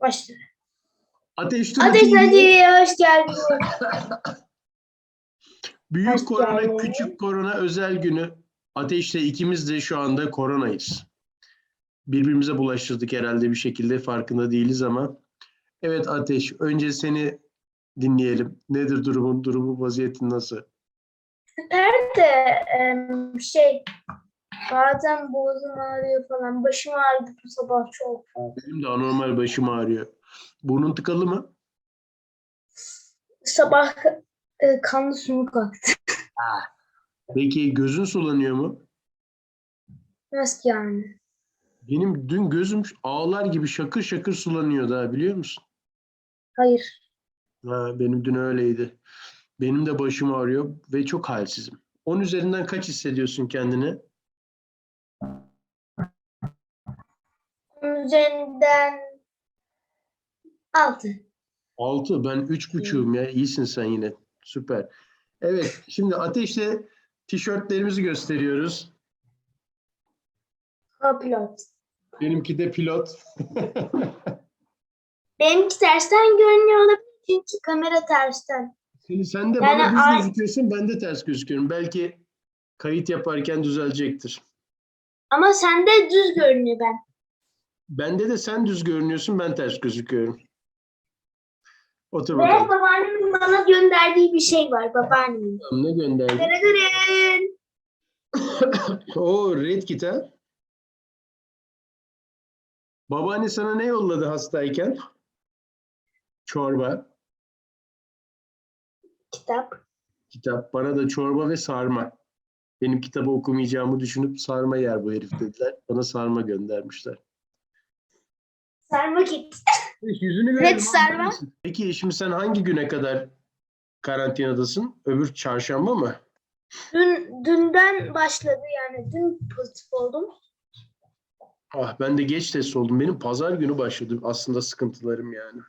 Başla. Ateş Turu Ateş Hadi hoş geldin. Büyük Hoş korona, geldin. küçük korona özel günü. Ateş'le ikimiz de şu anda koronayız. Birbirimize bulaştırdık herhalde bir şekilde farkında değiliz ama. Evet Ateş, önce seni dinleyelim. Nedir durumun, durumu, vaziyetin nasıl? Nerede em, şey bazen boğazım ağrıyor falan. Başım ağrıdı bu sabah çok. Benim de anormal başım ağrıyor. Burnun tıkalı mı? Sabah e, kanlı sümük aktı. Peki gözün sulanıyor mu? Nasıl yani? Benim dün gözüm ağlar gibi şakır şakır sulanıyor daha biliyor musun? Hayır. Ha, benim dün öyleydi. Benim de başım ağrıyor ve çok halsizim. 10 üzerinden kaç hissediyorsun kendini? Üzerinden altı. 6. Ben 3,5'um ya. İyisin sen yine. Süper. Evet. Şimdi ateşle tişörtlerimizi gösteriyoruz. Co-pilot. Benimki de pilot. Benimki tersten görünüyor olabilir çünkü kamera tersten. Şimdi sen de Yani bana düz ay- gözüküyorsun, ben de ters gözüküyorum. Belki kayıt yaparken düzelecektir. Ama sende düz görünüyor ben. Bende de sen düz görünüyorsun, ben ters gözüküyorum. Otur Ve bakalım. babaannemin bana gönderdiği bir şey var babaannemin. Ne gönderdin? Dırıdırın. O Red ha? Babaanne sana ne yolladı hastayken? Çorba, Kitap. kitap. Bana da çorba ve sarma. Benim kitabı okumayacağımı düşünüp sarma yer bu herif dediler. Bana sarma göndermişler. Sarma kit. Yüzünü Evet, görelim, sarma. anlar mısın? Peki şimdi sen hangi güne kadar karantinadasın? Öbür çarşamba mı? Dün, dünden başladı yani. Dün pozitif oldum. Ah ben de geç test oldum. Benim pazar günü başladı aslında sıkıntılarım yani.